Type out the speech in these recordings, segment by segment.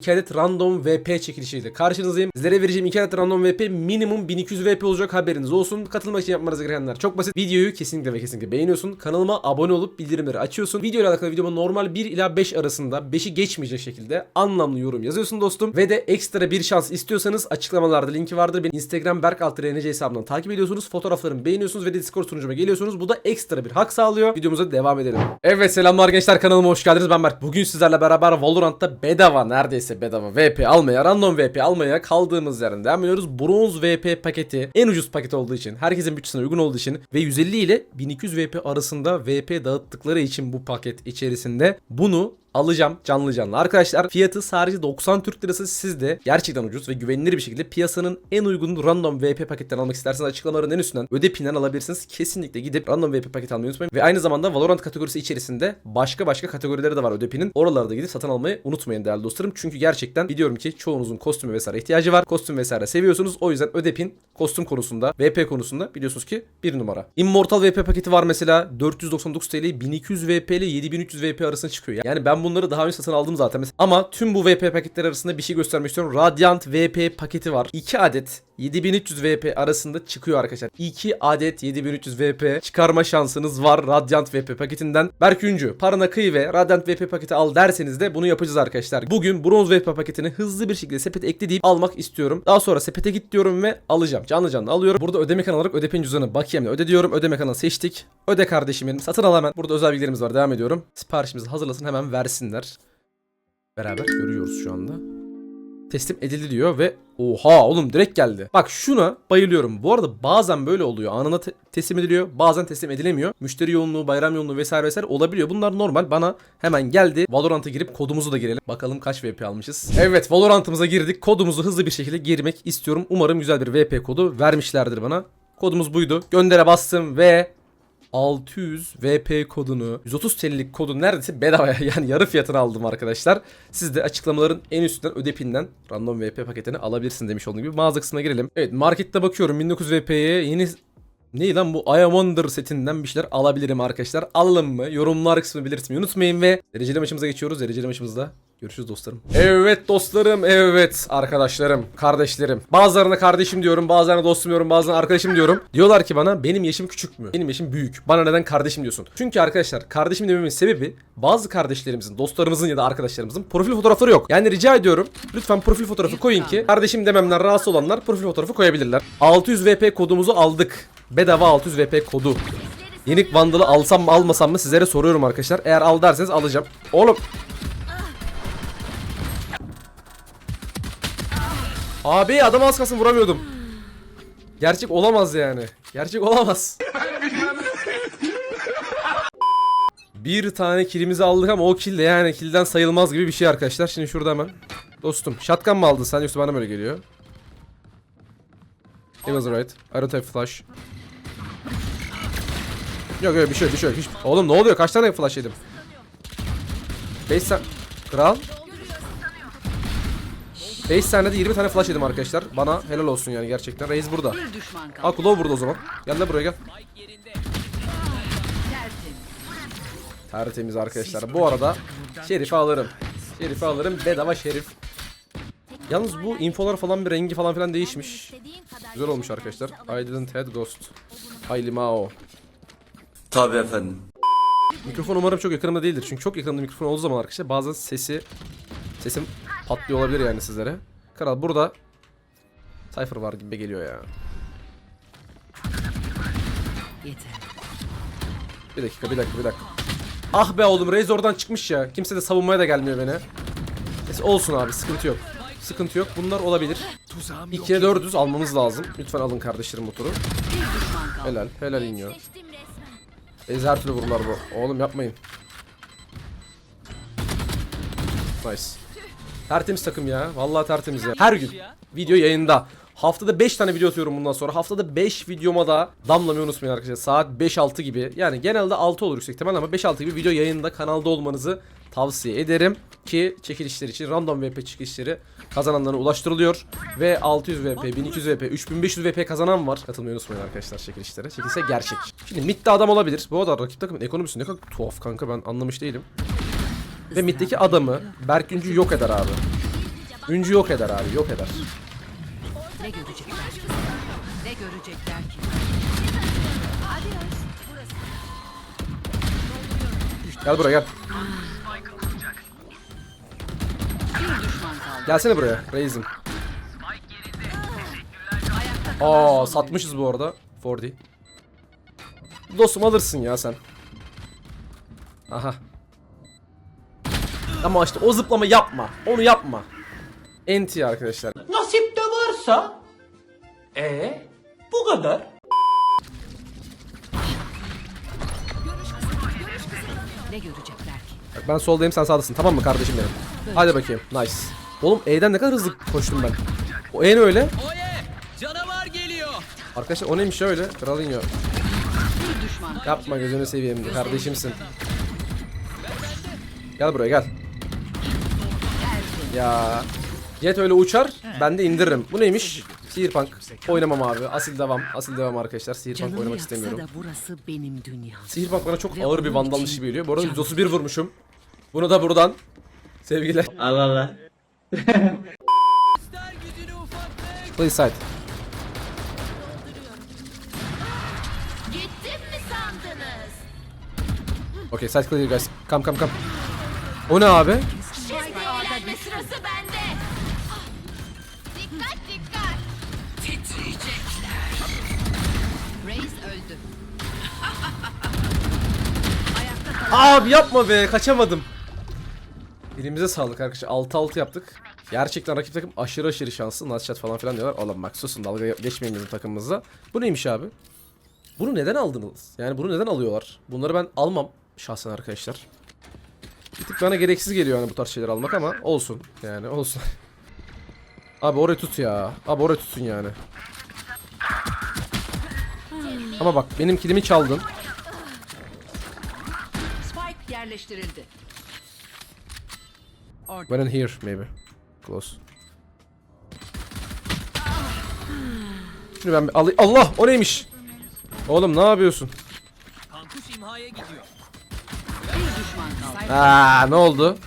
2 adet random VP çekilişiyle karşınızdayım. Sizlere vereceğim 2 adet random VP minimum 1200 VP olacak haberiniz olsun. Katılmak için yapmanız gerekenler çok basit. Videoyu kesinlikle ve kesinlikle beğeniyorsun. Kanalıma abone olup bildirimleri açıyorsun. Video ile alakalı videoma normal 1 ila 5 arasında 5'i geçmeyecek şekilde anlamlı yorum yazıyorsun dostum. Ve de ekstra bir şans istiyorsanız açıklamalarda linki vardır. Beni Instagram Berk NC hesabından takip ediyorsunuz. Fotoğraflarımı beğeniyorsunuz ve de Discord sunucuma geliyorsunuz. Bu da ekstra bir hak sağlıyor. Videomuza devam edelim. Evet selamlar gençler kanalıma hoş geldiniz. Ben Berk. Bugün sizlerle beraber Valorant'ta bedava neredeyse bedava VP almaya, random VP almaya kaldığımız yerden devam ediyoruz. Bronz VP paketi en ucuz paket olduğu için, herkesin bütçesine uygun olduğu için ve 150 ile 1200 VP arasında VP dağıttıkları için bu paket içerisinde bunu alacağım canlı canlı. Arkadaşlar fiyatı sadece 90 Türk Lirası sizde gerçekten ucuz ve güvenilir bir şekilde piyasanın en uygun random VP paketten almak isterseniz açıklamaların en üstünden öde pinden alabilirsiniz. Kesinlikle gidip random VP paket almayı unutmayın. Ve aynı zamanda Valorant kategorisi içerisinde başka başka kategorileri de var öde pinin. Oralarda gidip satın almayı unutmayın değerli dostlarım. Çünkü gerçekten biliyorum ki çoğunuzun kostümü vesaire ihtiyacı var. Kostüm vesaire seviyorsunuz. O yüzden öde pin kostüm konusunda VP konusunda biliyorsunuz ki bir numara. Immortal VP paketi var mesela 499 TL 1200 VP ile 7300 VP arasında çıkıyor. Yani ben bunları daha önce satın aldım zaten. Ama tüm bu VP paketleri arasında bir şey göstermek istiyorum. Radiant VP paketi var. 2 adet 7300 VP arasında çıkıyor arkadaşlar. 2 adet 7300 VP çıkarma şansınız var Radiant VP paketinden. Berk Üncü parana kıy ve Radiant VP paketi al derseniz de bunu yapacağız arkadaşlar. Bugün bronz VP paketini hızlı bir şekilde sepete ekle deyip almak istiyorum. Daha sonra sepete git diyorum ve alacağım. Canlı canlı alıyorum. Burada ödeme kanalı olarak ödepin cüzdanı bakiyemle öde diyorum. Ödeme kanalı seçtik. Öde kardeşim benim. Satın al hemen. Burada özel bilgilerimiz var. Devam ediyorum. Siparişimizi hazırlasın hemen versinler. Beraber görüyoruz şu anda teslim edildi diyor ve oha oğlum direkt geldi. Bak şuna bayılıyorum. Bu arada bazen böyle oluyor. Anında te- teslim ediliyor. Bazen teslim edilemiyor. Müşteri yoğunluğu, bayram yoğunluğu vesaire vesaire olabiliyor. Bunlar normal. Bana hemen geldi. Valorant'a girip kodumuzu da girelim. Bakalım kaç VP almışız. Evet Valorant'ımıza girdik. Kodumuzu hızlı bir şekilde girmek istiyorum. Umarım güzel bir VP kodu vermişlerdir bana. Kodumuz buydu. Göndere bastım ve 600 VP kodunu 130 TL'lik kodu neredeyse bedavaya yani yarı fiyatına aldım arkadaşlar. Siz de açıklamaların en üstünden ödepinden random VP paketini alabilirsin demiş olduğum gibi mağaza kısmına girelim. Evet markette bakıyorum 1900 VP'ye yeni ne lan bu I Am Wonder setinden bir şeyler alabilirim arkadaşlar. Alalım mı? Yorumlar kısmını belirtmeyi unutmayın ve dereceli maçımıza geçiyoruz. Dereceli maçımızda Görüşürüz dostlarım. Evet dostlarım, evet arkadaşlarım, kardeşlerim. Bazılarına kardeşim diyorum, bazılarına dostum diyorum, bazılarına arkadaşım diyorum. Diyorlar ki bana benim yaşım küçük mü? Benim yaşım büyük. Bana neden kardeşim diyorsun? Çünkü arkadaşlar kardeşim dememin sebebi bazı kardeşlerimizin, dostlarımızın ya da arkadaşlarımızın profil fotoğrafları yok. Yani rica ediyorum lütfen profil fotoğrafı koyun ki kardeşim dememden rahatsız olanlar profil fotoğrafı koyabilirler. 600 VP kodumuzu aldık. Bedava 600 VP kodu. Yenik Vandal'ı alsam mı almasam mı sizlere soruyorum arkadaşlar. Eğer al derseniz alacağım. Oğlum Abi adam az kalsın vuramıyordum. Gerçek olamaz yani. Gerçek olamaz. bir tane kilimizi aldık ama o kill yani killden sayılmaz gibi bir şey arkadaşlar. Şimdi şurada hemen. Dostum shotgun mı aldın sen yoksa bana mı öyle geliyor? He was right. I don't have flash. Yok yok bir şey yok bir şey yok. Hiç... Oğlum ne oluyor? Kaç tane flash yedim? 5 sen... Kral. 5 saniyede 20 tane flash yedim arkadaşlar. Bana helal olsun yani gerçekten. Reis burada. Aa Claw burada o zaman. Gel de buraya gel. Tertemiz arkadaşlar. Bu arada Şerif'i alırım. Şerif'i alırım. Bedava Şerif. Yalnız bu infolar falan bir rengi falan filan değişmiş. Güzel olmuş arkadaşlar. I didn't had ghost. Hayli Mao. Tabii efendim. Mikrofon umarım çok yakınımda değildir. Çünkü çok yakınımda mikrofon olduğu zaman arkadaşlar bazen sesi sesim patlıyor olabilir yani sizlere. Kral burada Cypher var gibi geliyor ya. Yeter. Bir dakika bir dakika bir dakika. Ah be oğlum Raze oradan çıkmış ya. Kimse de savunmaya da gelmiyor beni. Neyse olsun abi sıkıntı yok. Sıkıntı yok. Bunlar olabilir. 2'ye 400 almamız lazım. Lütfen alın kardeşlerim bu turu. Helal. Helal iniyor. Raze her türlü vururlar bu. Oğlum yapmayın. Nice. Tertemiz takım ya. Vallahi tertemiz ya. Her gün video yayında. Haftada 5 tane video atıyorum bundan sonra. Haftada 5 videoma da damlamayı unutmayın arkadaşlar. Saat 5-6 gibi. Yani genelde 6 olur yüksek ihtimal ama 5-6 gibi video yayında kanalda olmanızı tavsiye ederim. Ki çekilişler için random VP çekilişleri kazananlara ulaştırılıyor. Ve 600 VP, 1200 VP, 3500 VP kazanan var. Katılmayı unutmayın arkadaşlar çekilişlere. Çekilse gerçek. Şimdi midde adam olabilir. Bu arada rakip takımın ekonomisi ne kadar tuhaf kanka ben anlamış değilim. Ve middeki adamı Berküncü yok eder abi. Üncü yok eder abi yok eder. Ne görecekler ki? Ne görecekler ki? Gel buraya gel. Gelsene buraya Raze'im. Aa satmışız bu arada. 40. Dostum alırsın ya sen. Aha. Ama işte o zıplama yapma. Onu yapma. Enti arkadaşlar. Nasip de varsa. E bu kadar. Ne görecekler ki? Bak ben soldayım sen sağdasın tamam mı kardeşim benim? Hadi bakayım nice. Oğlum E'den ne kadar hızlı koştum ben. O E ne öyle? Oye canavar geliyor. Arkadaşlar o neymiş öyle? Düşman kaldı. Yapma gözünü seveyim kardeşimsin. Gel buraya gel. Ya. Jet öyle uçar ben de indiririm. Bu neymiş? Sihirpunk. Oynamam abi. Asil devam. Asil devam arkadaşlar. Sihirpunk oynamak istemiyorum. da burası benim dünyam. Sihirpunk bana çok ağır bir onun vandal için işi geliyor. Bu arada can- 131 vurmuşum. Bunu da buradan. Sevgiler. Allah Allah. Play side. Gittim mi sandınız? Okay side clear guys. Come come come. O ne abi? Abi yapma be kaçamadım. Elimize sağlık arkadaşlar. 6-6 yaptık. Gerçekten rakip takım aşırı aşırı şanslı. Naschat falan filan diyorlar. Oğlum bak susun dalga geçmeyin bizim takımımızda. Bu neymiş abi? Bunu neden aldınız? Yani bunu neden alıyorlar? Bunları ben almam şahsen arkadaşlar. Bir tık bana gereksiz geliyor yani bu tarz şeyler almak ama olsun. Yani olsun. Abi orayı tut ya. Abi orayı tutun yani. Ama bak benim kilimi çaldın. Yerleştirildi. When in here maybe. Close. Şimdi ben alayım. Allah o neymiş? Oğlum ne yapıyorsun? Kankuş imhaya gidiyor. Bir düşman kaldı. Aa ne oldu?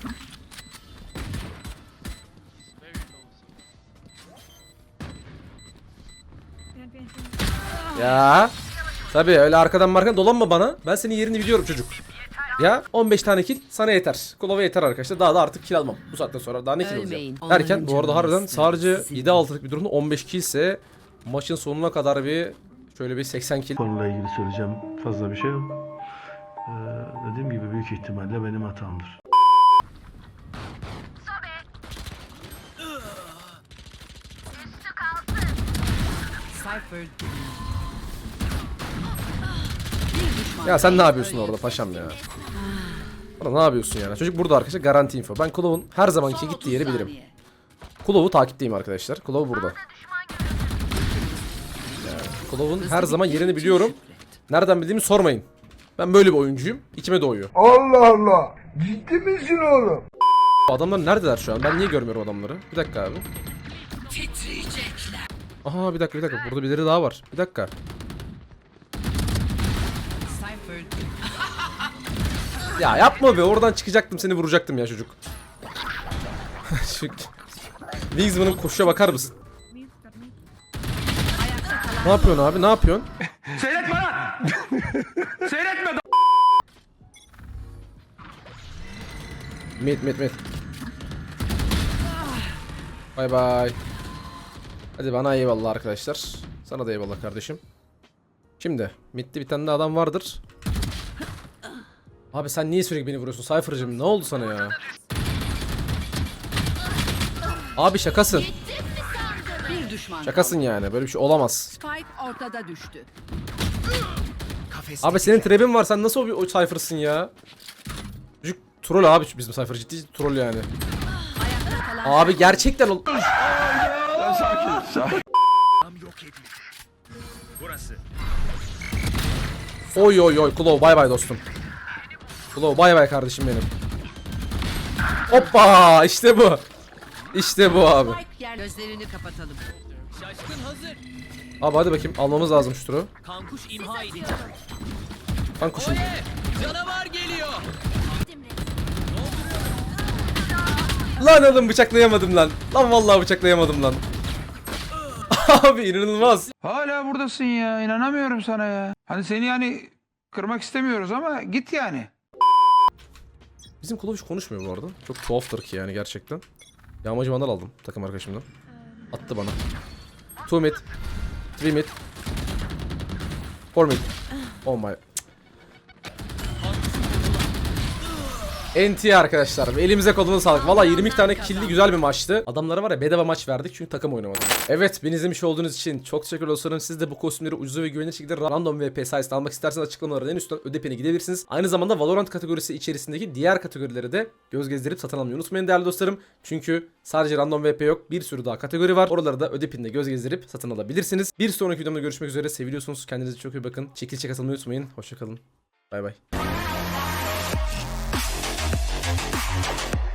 Ya. Tabii öyle arkadan markadan dolanma bana. Ben senin yerini biliyorum çocuk. Ya 15 tane kill sana yeter. Kulova yeter arkadaşlar. Daha da artık kill almam. Bu saatten sonra daha ne kill Ölmeyin. alacağım? Derken bu arada harbiden sadece sizin. 7-6'lık bir durumda 15 kill ise maçın sonuna kadar bir şöyle bir 80 kill. konuyla ilgili söyleyeceğim fazla bir şey yok. Ee, dediğim gibi büyük ihtimalle benim hatamdır. Cypher. Ya sen ne yapıyorsun orada paşam ya? Orada ne yapıyorsun yani? Çocuk burada arkadaşlar garanti info. Ben Kulov'un her zamanki gittiği yeri bilirim. Kulov'u takipteyim arkadaşlar. Kulov burada. Kulov'un her zaman yerini biliyorum. Nereden bildiğimi sormayın. Ben böyle bir oyuncuyum. İçime doğuyor. Allah Allah. Ciddi misin oğlum? Adamlar neredeler şu an? Ben niye görmüyorum adamları? Bir dakika abi. Aha bir dakika bir dakika. Burada birileri daha var. Bir dakika. Ya yapma be. Oradan çıkacaktım seni vuracaktım ya çocuk. Wingsman'ın koşuşa bakar mısın? Ne yapıyorsun abi? Ne yapıyorsun? Seyretme lan. Seyretme. Mid mid mid. Bay bay. Hadi bana eyvallah arkadaşlar. Sana da eyvallah kardeşim. Şimdi midde bir tane de adam vardır. Abi sen niye sürekli beni vuruyorsun Cypher'cığım? Ne oldu sana ya? Abi şakasın. Bir düşman Şakasın yani. Böyle bir şey olamaz. Spike ortada düştü. Abi senin trebin var. Sen nasıl o, o Cypher'sın ya? Çocuk troll abi bizim Cypher ciddi troll yani. Abi gerçekten ol... Oy oy oy Klov bay bay dostum. Klov bay bay kardeşim benim. Hoppa işte bu. İşte bu abi. Gözlerini kapatalım. Şaşkın hazır. Abi hadi bakayım almamız lazım şu turu. Kankuş imha edecek. Lan kuşum. Oye canavar geliyor. Lan oğlum bıçaklayamadım lan. Lan vallahi bıçaklayamadım lan. Abi inanılmaz. Hala buradasın ya. inanamıyorum sana ya. Hani seni yani kırmak istemiyoruz ama git yani. Bizim kulüp hiç konuşmuyor bu arada. Çok tuhaftır ki yani gerçekten. Yağmacı vandal aldım takım arkadaşımdan. Attı bana. Two mid. Three mid. Four mid. Oh my. NT arkadaşlar. Elimize koluna sağlık. Valla 20 tane killi güzel bir maçtı. Adamlara var ya bedava maç verdik çünkü takım oynamadım. Evet beni izlemiş olduğunuz için çok teşekkür ederim. Siz de bu kostümleri ucuz ve güvenilir şekilde random VP sayesinde almak isterseniz açıklamaların en üstten ödepene gidebilirsiniz. Aynı zamanda Valorant kategorisi içerisindeki diğer kategorileri de göz gezdirip satın almayı unutmayın değerli dostlarım. Çünkü sadece random VP yok bir sürü daha kategori var. Oraları da ödepinde göz gezdirip satın alabilirsiniz. Bir sonraki videomda görüşmek üzere. Seviliyorsunuz. Kendinize çok iyi bakın. Çekilişe katılmayı unutmayın. Hoşçakalın. Bay bay. Bye.